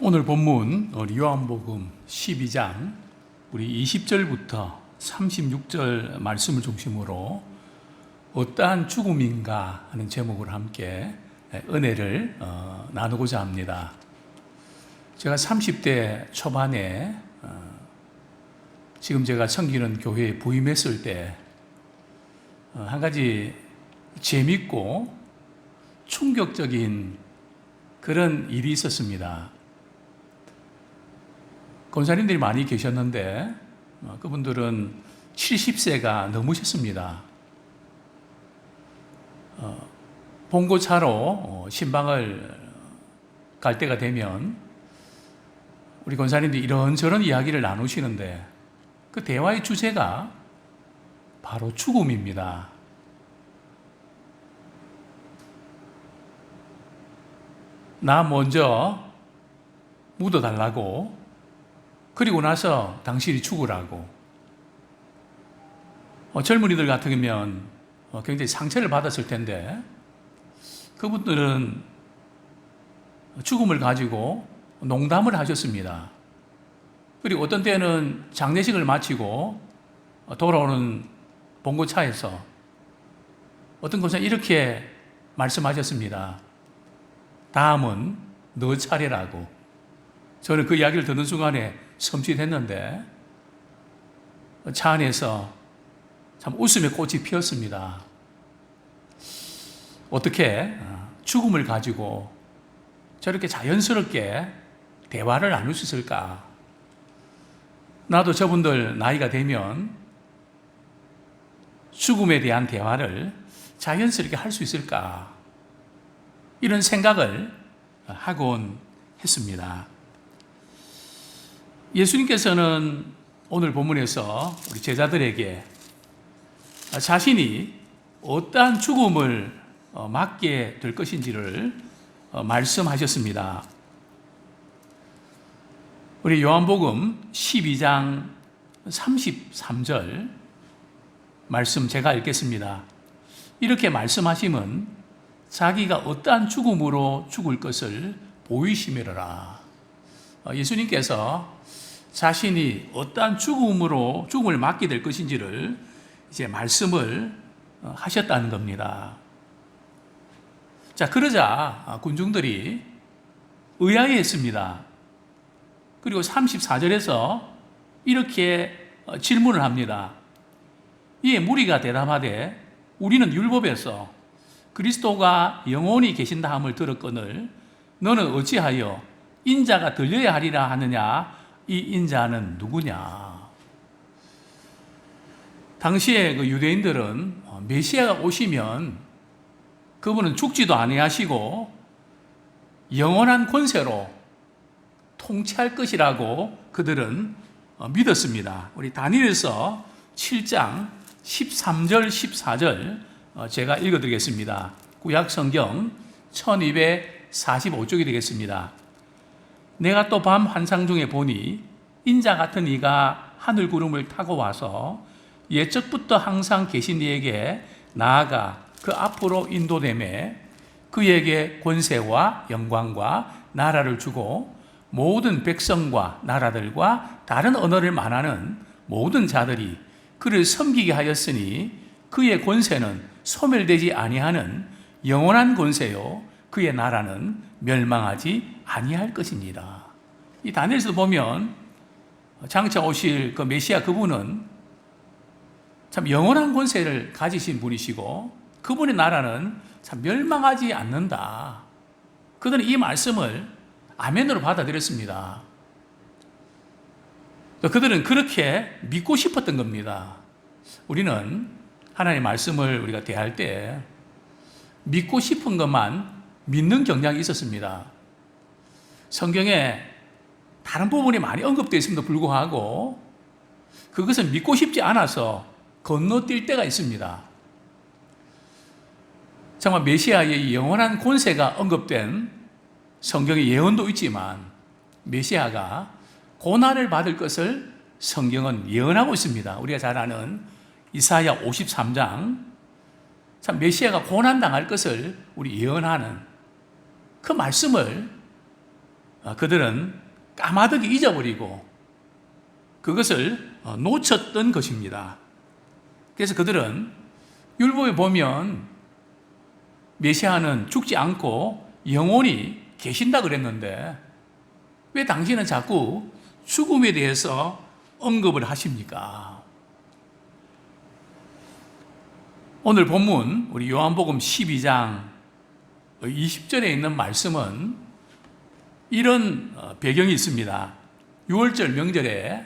오늘 본문 요한복음 12장 우리 20절부터 36절 말씀을 중심으로 어떠한 죽음인가 하는 제목으로 함께 은혜를 어, 나누고자 합니다. 제가 30대 초반에 어, 지금 제가 섬기는 교회에 부임했을 때 한 가지 재밌고 충격적인 그런 일이 있었습니다. 권사님들이 많이 계셨는데 어, 그분들은 70세가 넘으셨습니다. 어, 봉고차로 어, 신방을 갈 때가 되면 우리 권사님들이 이런저런 이야기를 나누시는데 그 대화의 주제가 바로 죽음입니다. 나 먼저 묻어달라고 그리고 나서 당신이 죽으라고 어, 젊은이들 같으면 어, 굉장히 상처를 받았을 텐데 그분들은 죽음을 가지고 농담을 하셨습니다. 그리고 어떤 때는 장례식을 마치고 돌아오는 봉고차에서 어떤 것은 이렇게 말씀하셨습니다. 다음은 너 차례라고. 저는 그 이야기를 듣는 순간에 섬찟했는데 차 안에서 참 웃음의 꽃이 피었습니다. 어떻게 죽음을 가지고 저렇게 자연스럽게 대화를 나눌 수 있을까? 나도 저분들 나이가 되면 죽음에 대한 대화를 자연스럽게 할 수 있을까? 이런 생각을 하곤 했습니다. 예수님께서는 오늘 본문에서 우리 제자들에게 자신이 어떠한 죽음을 맞게 될 것인지를 말씀하셨습니다. 우리 요한복음 12장 33절 말씀 제가 읽겠습니다. 이렇게 말씀하심은 자기가 어떠한 죽음으로 죽을 것을 보이심이라. 예수님께서 자신이 어떠한 죽음으로 죽음을 맞게 될 것인지를 이제 말씀을 하셨다는 겁니다. 자, 그러자 군중들이 의아해했습니다. 그리고 34절에서 이렇게 질문을 합니다. 이에 무리가 대답하되 우리는 율법에서 그리스도가 영원히 계신다 함을 들었거늘 너는 어찌하여 인자가 들려야 하리라 하느냐 이 인자는 누구냐 당시에 그 유대인들은 메시아가 오시면 그분은 죽지도 아니하시고 영원한 권세로 통치할 것이라고 그들은 믿었습니다. 우리 다니엘서 7장 13절 14절 제가 읽어 드리겠습니다. 구약 성경 1245쪽이 되겠습니다. 내가 또 밤 환상 중에 보니 인자 같은 이가 하늘 구름을 타고 와서 예적부터 항상 계신 이에게 나아가 그 앞으로 인도됨에 그에게 권세와 영광과 나라를 주고 모든 백성과 나라들과 다른 언어를 말하는 모든 자들이 그를 섬기게 하였으니 그의 권세는 소멸되지 아니하는 영원한 권세요 그의 나라는 멸망하지 아니할 것입니다. 이 다니엘서 보면 장차 오실 그 메시아 그분은 참 영원한 권세를 가지신 분이시고 그분의 나라는 참 멸망하지 않는다. 그들은 이 말씀을 아멘으로 받아들였습니다. 그들은 그렇게 믿고 싶었던 겁니다. 우리는 하나님의 말씀을 우리가 대할 때 믿고 싶은 것만 믿는 경향이 있었습니다. 성경에 다른 부분이 많이 언급되어 있음에도 불구하고 그것은 믿고 싶지 않아서 건너뛸 때가 있습니다. 정말 메시아의 영원한 권세가 언급된 성경의 예언도 있지만 메시아가 고난을 받을 것을 성경은 예언하고 있습니다. 우리가 잘 아는 이사야 53장 참 메시아가 고난 당할 것을 우리 예언하는 그 말씀을 어, 그들은 까마득히 잊어버리고 그것을 어, 놓쳤던 것입니다. 그래서 그들은 율법에 보면 메시아는 죽지 않고 영원히 계신다 그랬는데 왜 당신은 자꾸 죽음에 대해서 언급을 하십니까? 오늘 본문 우리 요한복음 12장 20절에 있는 말씀은 이런 어, 배경이 있습니다. 6월절 명절에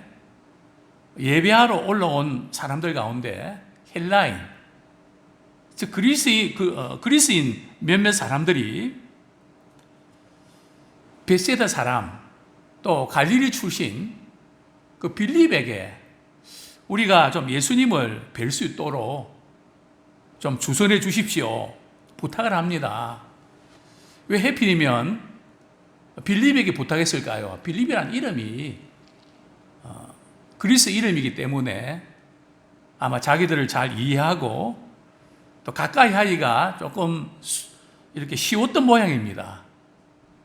예배하러 올라온 사람들 가운데 헬라인, 즉 그리스인, 그, 어, 그리스인 몇몇 사람들이 베세다 사람, 또 갈릴리 출신 그 빌립에게 우리가 좀 예수님을 뵐 수 있도록 좀 주선해 주십시오. 부탁을 합니다. 왜 해필이면 빌립에게 부탁했을까요? 빌립이란 이름이 어, 그리스 이름이기 때문에 아마 자기들을 잘 이해하고 또 가까이 하기가 조금 수- 이렇게 쉬웠던 모양입니다.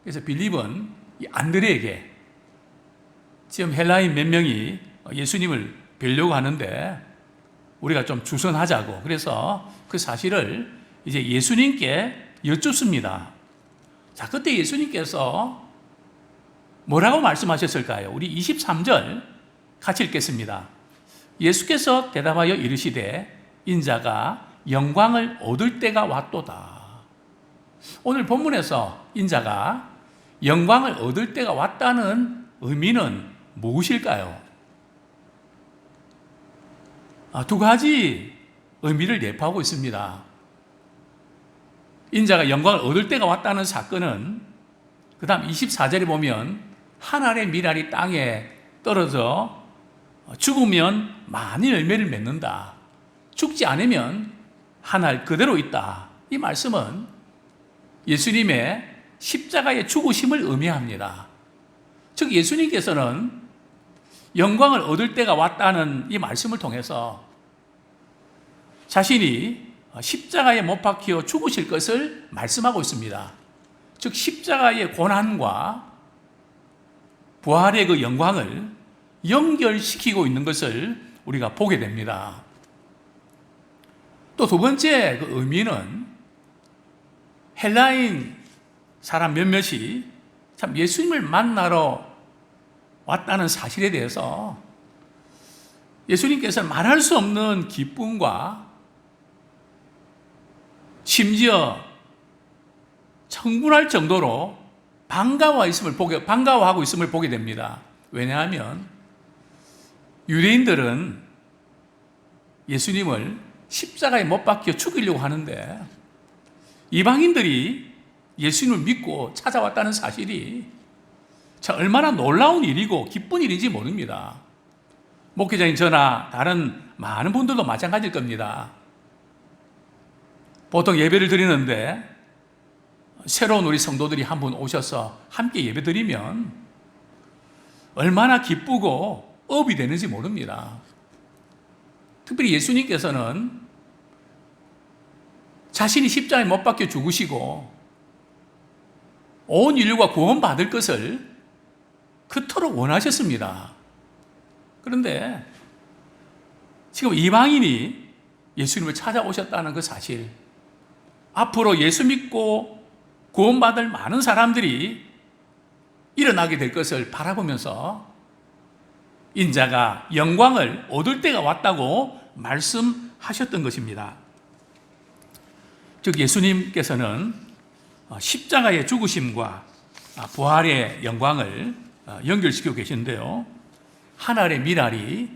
그래서 빌립은 이 안드레에게 지금 헬라인 몇 명이 예수님을 뵈려고 하는데 우리가 좀 주선하자고 그래서 그 사실을 이제 예수님께 여쭙습니다. 자, 그때 예수님께서 뭐라고 말씀하셨을까요? 우리 23절 같이 읽겠습니다. 예수께서 대답하여 이르시되 인자가 영광을 얻을 때가 왔도다. 오늘 본문에서 인자가 영광을 얻을 때가 왔다는 의미는 무엇일까요? 아, 두 가지 의미를 내포하고 있습니다. 인자가 영광을 얻을 때가 왔다는 사건은 그 다음 24절에 보면 하늘의 미랄이 땅에 떨어져 죽으면 많은 열매를 맺는다. 죽지 않으면 하늘 그대로 있다. 이 말씀은 예수님의 십자가의 죽으심을 의미합니다. 즉 예수님께서는 영광을 얻을 때가 왔다는 이 말씀을 통해서 자신이 십자가에 못 박혀 죽으실 것을 말씀하고 있습니다. 즉 십자가의 고난과 부활의 그 영광을 연결시키고 있는 것을 우리가 보게 됩니다. 또 두 번째 그 의미는 헬라인 사람 몇몇이 참 예수님을 만나러 왔다는 사실에 대해서 예수님께서 말할 수 없는 기쁨과 심지어 청분할 정도로 반가워 있음을 보게 반가워하고 있음을 보게 됩니다. 왜냐하면 유대인들은 예수님을 십자가에 못 박혀 죽이려고 하는데 이방인들이 예수님을 믿고 찾아왔다는 사실이 참 얼마나 놀라운 일이고 기쁜 일인지 모릅니다. 목회자인 저나 다른 많은 분들도 마찬가지일 겁니다. 보통 예배를 드리는데 새로운 우리 성도들이 한 분 오셔서 함께 예배 드리면 얼마나 기쁘고 업이 되는지 모릅니다. 특별히 예수님께서는 자신이 십자가에 못 박혀 죽으시고 온 인류가 구원받을 것을 그토록 원하셨습니다. 그런데 지금 이방인이 예수님을 찾아오셨다는 그 사실, 앞으로 예수 믿고 구원받을 많은 사람들이 일어나게 될 것을 바라보면서 인자가 영광을 얻을 때가 왔다고 말씀하셨던 것입니다. 즉 예수님께서는 십자가의 죽으심과 부활의 영광을 연결시키고 계신데요. 하늘의 미랄이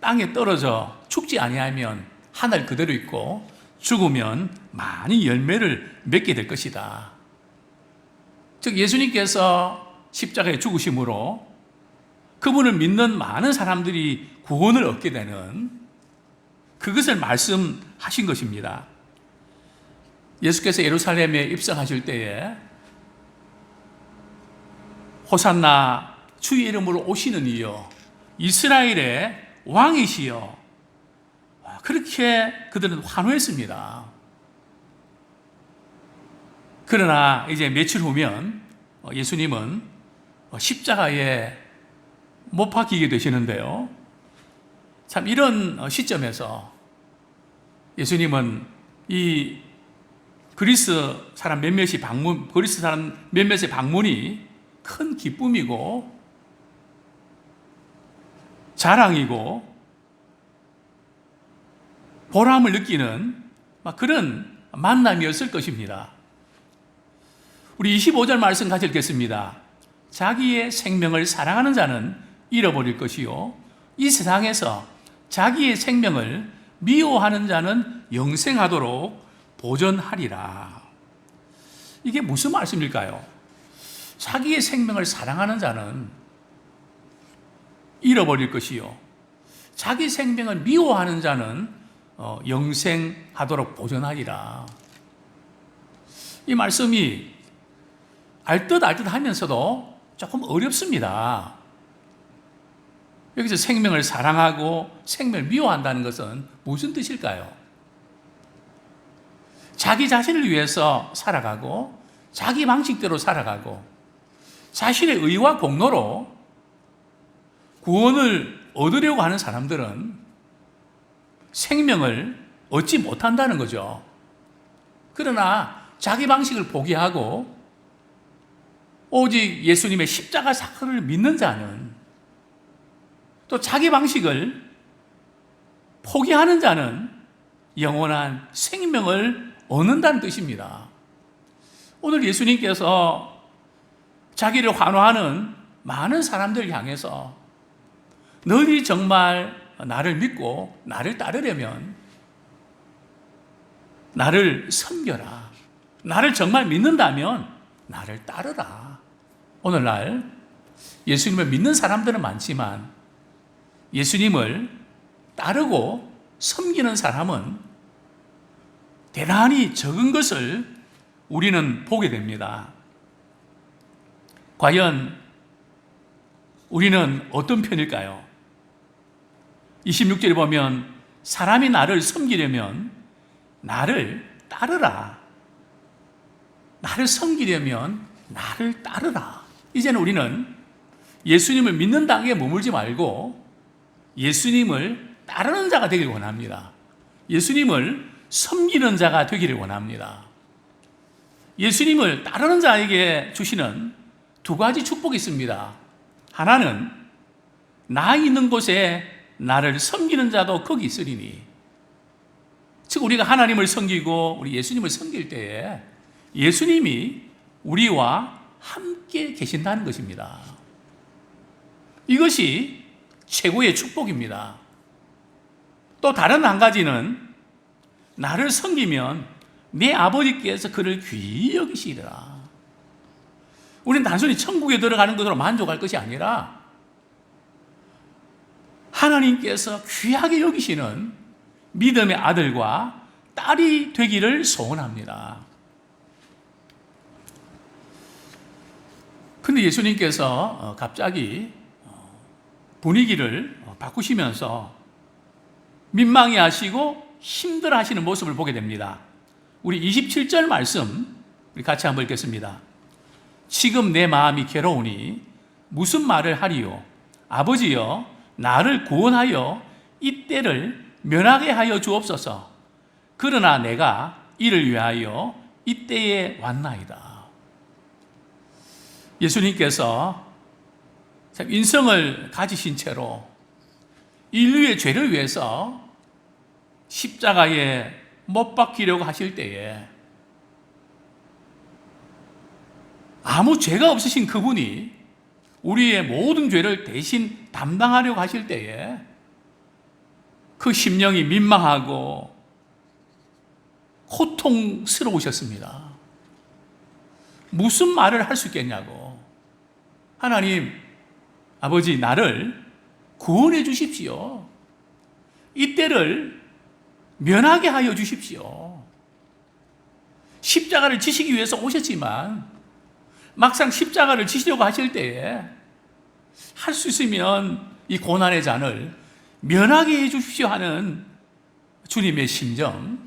땅에 떨어져 죽지 아니하면 하늘 그대로 있고 죽으면 많이 열매를 맺게 될 것이다. 즉 예수님께서 십자가에 죽으심으로 그분을 믿는 많은 사람들이 구원을 얻게 되는 그것을 말씀하신 것입니다. 예수께서 예루살렘에 입성하실 때에 호산나 주의 이름으로 오시는 이여 이스라엘의 왕이시여 그렇게 그들은 환호했습니다. 그러나 이제 며칠 후면 예수님은 어, 십자가에 못 박히게 되시는데요. 참 이런 어, 시점에서 예수님은 이 그리스 사람 몇몇이 방문, 그리스 사람 몇몇의 방문이 큰 기쁨이고 자랑이고 보람을 느끼는 막 그런 만남이었을 것입니다. 우리 25절 말씀 같이 읽겠습니다. 자기의 생명을 사랑하는 자는 잃어버릴 것이요. 이 세상에서 자기의 생명을 미워하는 자는 영생하도록 보존하리라. 이게 무슨 말씀일까요? 자기의 생명을 사랑하는 자는 잃어버릴 것이요. 자기 생명을 미워하는 자는 어, 영생하도록 보존하리라. 이 말씀이 알듯 알듯 하면서도 조금 어렵습니다. 여기서 생명을 사랑하고 생명을 미워한다는 것은 무슨 뜻일까요? 자기 자신을 위해서 살아가고 자기 방식대로 살아가고 자신의 의와 공로로 구원을 얻으려고 하는 사람들은 생명을 얻지 못한다는 거죠. 그러나 자기 방식을 포기하고 오직 예수님의 십자가 사건을 믿는 자는 또 자기 방식을 포기하는 자는 영원한 생명을 얻는다는 뜻입니다. 오늘 예수님께서 자기를 환호하는 많은 사람들 향해서 너희 정말 나를 믿고 나를 따르려면 나를 섬겨라. 나를 정말 믿는다면 나를 따르라. 오늘날 예수님을 믿는 사람들은 많지만 예수님을 따르고 섬기는 사람은 대단히 적은 것을 우리는 보게 됩니다. 과연 우리는 어떤 편일까요? 26절에 보면 사람이 나를 섬기려면 나를 따르라. 나를 섬기려면 나를 따르라. 이제는 우리는 예수님을 믿는 단계에 머물지 말고 예수님을 따르는 자가 되길 원합니다. 예수님을 섬기는 자가 되기를 원합니다. 예수님을 따르는 자에게 주시는 두 가지 축복이 있습니다. 하나는 나 있는 곳에 나를 섬기는 자도 거기 있으리니. 즉, 우리가 하나님을 섬기고 우리 예수님을 섬길 때에 예수님이 우리와 함께 계신다는 것입니다. 이것이 최고의 축복입니다. 또 다른 한 가지는 나를 섬기면 내 아버지께서 그를 귀히 여기시리라. 우리는 단순히 천국에 들어가는 것으로 만족할 것이 아니라 하나님께서 귀하게 여기시는 믿음의 아들과 딸이 되기를 소원합니다. 근데 예수님께서 어, 갑자기 어, 분위기를 어, 바꾸시면서 민망해 하시고 힘들어 하시는 모습을 보게 됩니다. 우리 27절 말씀 우리 같이 한번 읽겠습니다. 지금 내 마음이 괴로우니 무슨 말을 하리요? 아버지여, 나를 구원하여 이 때를 면하게 하여 주옵소서. 그러나 내가 이를 위하여 이 때에 왔나이다. 예수님께서 인성을 가지신 채로 인류의 죄를 위해서 십자가에 못 박히려고 하실 때에 아무 죄가 없으신 그분이 우리의 모든 죄를 대신 담당하려고 하실 때에 그 심령이 민망하고 고통스러우셨습니다. 무슨 말을 할 수 있겠냐고. 하나님, 아버지, 나를 구원해 주십시오. 이때를 면하게 하여 주십시오. 십자가를 지시기 위해서 오셨지만, 막상 십자가를 지시려고 하실 때에 할 수 있으면 이 고난의 잔을 면하게 해 주십시오 하는 주님의 심정.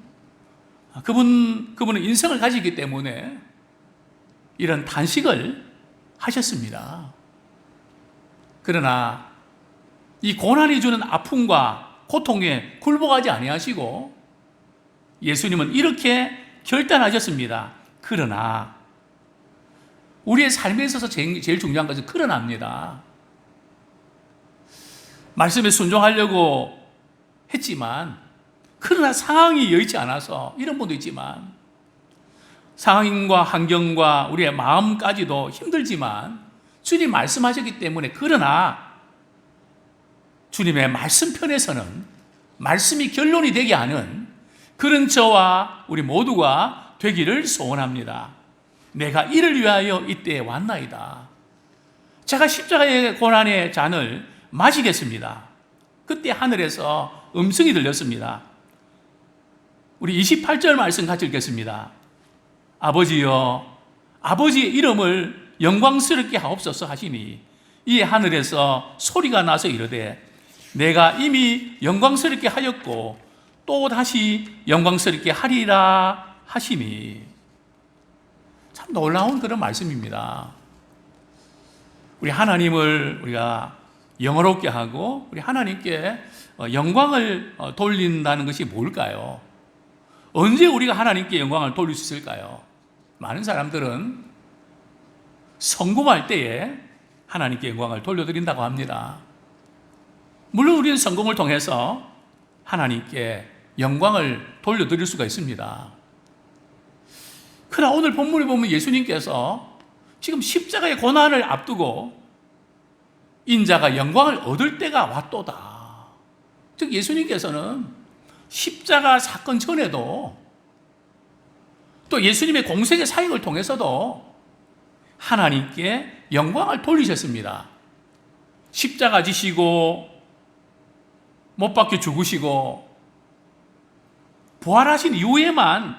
그분, 그분은 인성을 가지기 때문에 이런 단식을 하셨습니다. 그러나 이 고난이 주는 아픔과 고통에 굴복하지 아니하시고 예수님은 이렇게 결단하셨습니다. 그러나 우리의 삶에 있어서 제일, 제일 중요한 것은 그러나입니다. 말씀에 순종하려고 했지만 그러나 상황이 여의치 않아서 이런 분도 있지만 상황과 환경과 우리의 마음까지도 힘들지만 주님 말씀하셨기 때문에 그러나 주님의 말씀 편에서는 말씀이 결론이 되게 하는 그런 저와 우리 모두가 되기를 소원합니다. 내가 이를 위하여 이때에 왔나이다. 제가 십자가의 고난의 잔을 마시겠습니다. 그때 하늘에서 음성이 들렸습니다. 우리 28절 말씀 같이 읽겠습니다. 아버지여, 아버지의 이름을 영광스럽게 하옵소서 하시니 이 하늘에서 소리가 나서 이르되 내가 이미 영광스럽게 하였고 또 다시 영광스럽게 하리라 하시니 참 놀라운 그런 말씀입니다. 우리 하나님을 우리가 영어롭게 하고 우리 하나님께 어, 영광을 어, 돌린다는 것이 뭘까요? 언제 우리가 하나님께 영광을 돌릴 수 있을까요? 많은 사람들은 성공할 때에 하나님께 영광을 돌려드린다고 합니다. 물론 우리는 성공을 통해서 하나님께 영광을 돌려드릴 수가 있습니다. 그러나 오늘 본문을 보면 예수님께서 지금 십자가의 고난을 앞두고 인자가 영광을 얻을 때가 왔도다. 즉 예수님께서는 십자가 사건 전에도 또 예수님의 공생의 사역을 통해서도 하나님께 영광을 돌리셨습니다. 십자가 지시고 못 박혀 죽으시고 부활하신 이후에만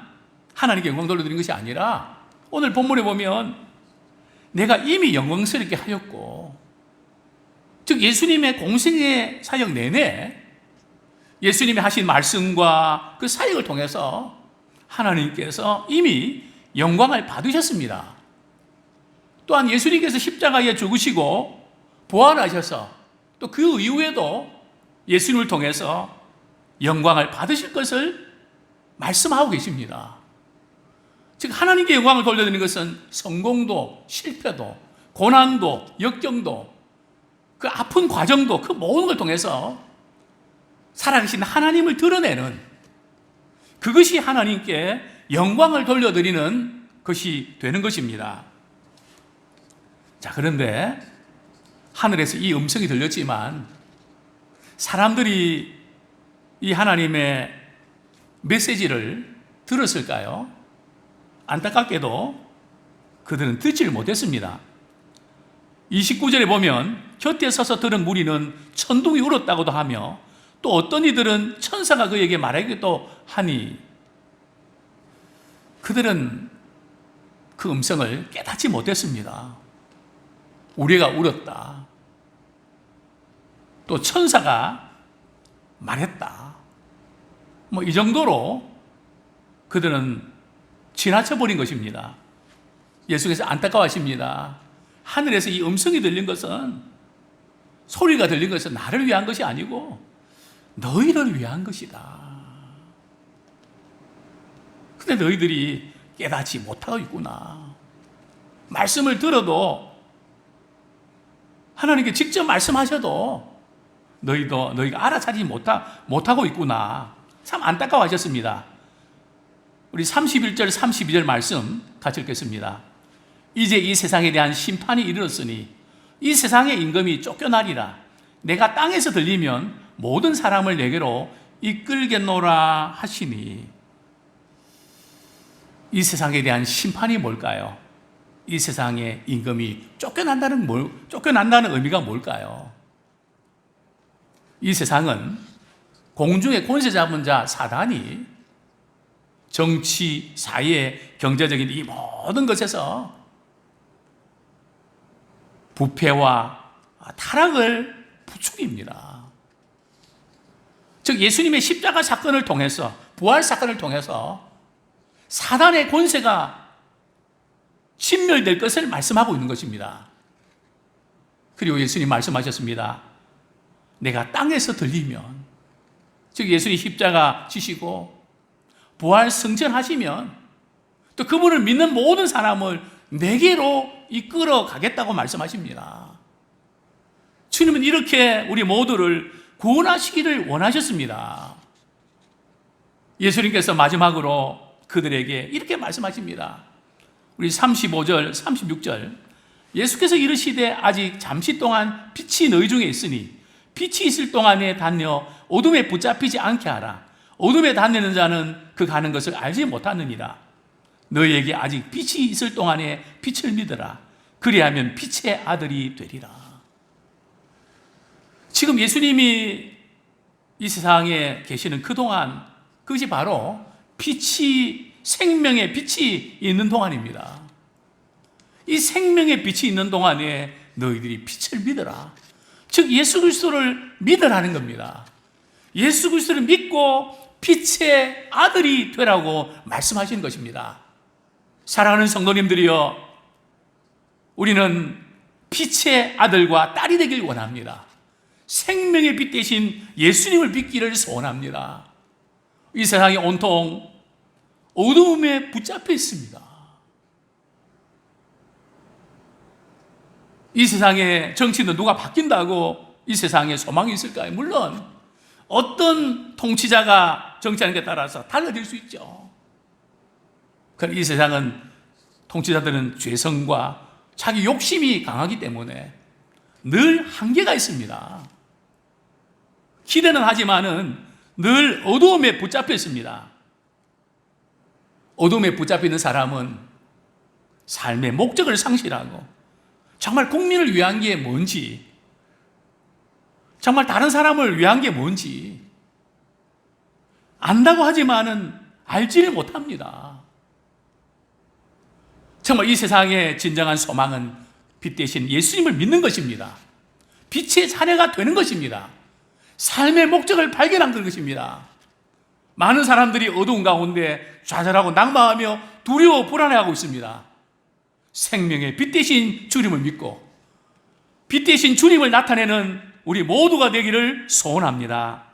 하나님께 영광 돌려드린 것이 아니라 오늘 본문에 보면 내가 이미 영광스럽게 하였고 즉 예수님의 공생의 사역 내내 예수님이 하신 말씀과 그 사역을 통해서 하나님께서 이미 영광을 받으셨습니다. 또한 예수님께서 십자가에 죽으시고 부활하셔서 또 그 이후에도 예수님을 통해서 영광을 받으실 것을 말씀하고 계십니다. 즉 하나님께 영광을 돌려드리는 것은 성공도 실패도 고난도 역경도 그 아픈 과정도 그 모든 걸 통해서 살아계신 하나님을 드러내는 그것이 하나님께 영광을 돌려드리는 것이 되는 것입니다. 자, 그런데 하늘에서 이 음성이 들렸지만 사람들이 이 하나님의 메시지를 들었을까요? 안타깝게도 그들은 듣지를 못했습니다. 29절에 보면 곁에 서서 들은 무리는 천둥이 울었다고도 하며 또 어떤 이들은 천사가 그에게 말하기도 하니 그들은 그 음성을 깨닫지 못했습니다. 우리가 울었다. 또 천사가 말했다. 뭐 이 정도로 그들은 지나쳐 버린 것입니다. 예수께서 안타까워하십니다. 하늘에서 이 음성이 들린 것은 소리가 들린 것은 나를 위한 것이 아니고 너희를 위한 것이다. 근데 너희들이 깨닫지 못하고 있구나. 말씀을 들어도 하나님께 직접 말씀하셔도 너희도 너희가 알아차리지 못하, 못하고 있구나. 참 안타까워하셨습니다. 우리 31절, 32절 말씀 같이 읽겠습니다. 이제 이 세상에 대한 심판이 이르렀으니 이 세상의 임금이 쫓겨나리라. 내가 땅에서 들리면 모든 사람을 내게로 이끌겠노라 하시니 이 세상에 대한 심판이 뭘까요? 이 세상의 임금이 쫓겨난다는 뭘, 쫓겨난다는 의미가 뭘까요? 이 세상은 공중의 권세 잡은 자 사단이 정치, 사회, 경제적인 이 모든 것에서 부패와 타락을 부추깁니다. 즉 예수님의 십자가 사건을 통해서 부활 사건을 통해서 사단의 권세가 진멸될 것을 말씀하고 있는 것입니다. 그리고 예수님 말씀하셨습니다. 내가 땅에서 들리면, 즉 예수님 십자가 지시고 부활 승천하시면 또 그분을 믿는 모든 사람을 내게로 이끌어 가겠다고 말씀하십니다. 주님은 이렇게 우리 모두를 구원하시기를 원하셨습니다. 예수님께서 마지막으로 그들에게 이렇게 말씀하십니다. 우리 35절, 36절. 예수께서 이르시되 아직 잠시 동안 빛이 너희 중에 있으니 빛이 있을 동안에 다녀 어둠에 붙잡히지 않게 하라. 어둠에 다니는 자는 그 가는 것을 알지 못하느니라. 너희에게 아직 빛이 있을 동안에 빛을 믿어라. 그리하면 빛의 아들이 되리라. 지금 예수님이 이 세상에 계시는 그동안 그것이 바로 빛이 생명의 빛이 있는 동안입니다. 이 생명의 빛이 있는 동안에 너희들이 빛을 믿어라. 즉 예수 그리스도를 믿으라는 겁니다. 예수 그리스도를 믿고 빛의 아들이 되라고 말씀하시는 것입니다. 사랑하는 성도님들이여 우리는 빛의 아들과 딸이 되길 원합니다. 생명의 빛 대신 예수님을 믿기를 소원합니다. 이 세상이 온통 어두움에 붙잡혀 있습니다. 이 세상의 정치는 누가 바뀐다고 이 세상에 소망이 있을까요? 물론 어떤 통치자가 정치하는 게 따라서 달라질 수 있죠. 그러나 이 세상은 통치자들은 죄성과 자기 욕심이 강하기 때문에 늘 한계가 있습니다. 기대는 하지만은 늘 어두움에 붙잡혀 있습니다. 어둠에 붙잡혀 있는 사람은 삶의 목적을 상실하고 정말 국민을 위한 게 뭔지 정말 다른 사람을 위한 게 뭔지 안다고 하지만은 알지를 못합니다. 정말 이 세상의 진정한 소망은 빛 대신 예수님을 믿는 것입니다. 빛의 자녀가 되는 것입니다. 삶의 목적을 발견한 것입니다. 많은 사람들이 어두운 가운데 좌절하고 낙망하며 두려워 불안해하고 있습니다. 생명의 빛 대신 주님을 믿고 빛 대신 주님을 나타내는 우리 모두가 되기를 소원합니다.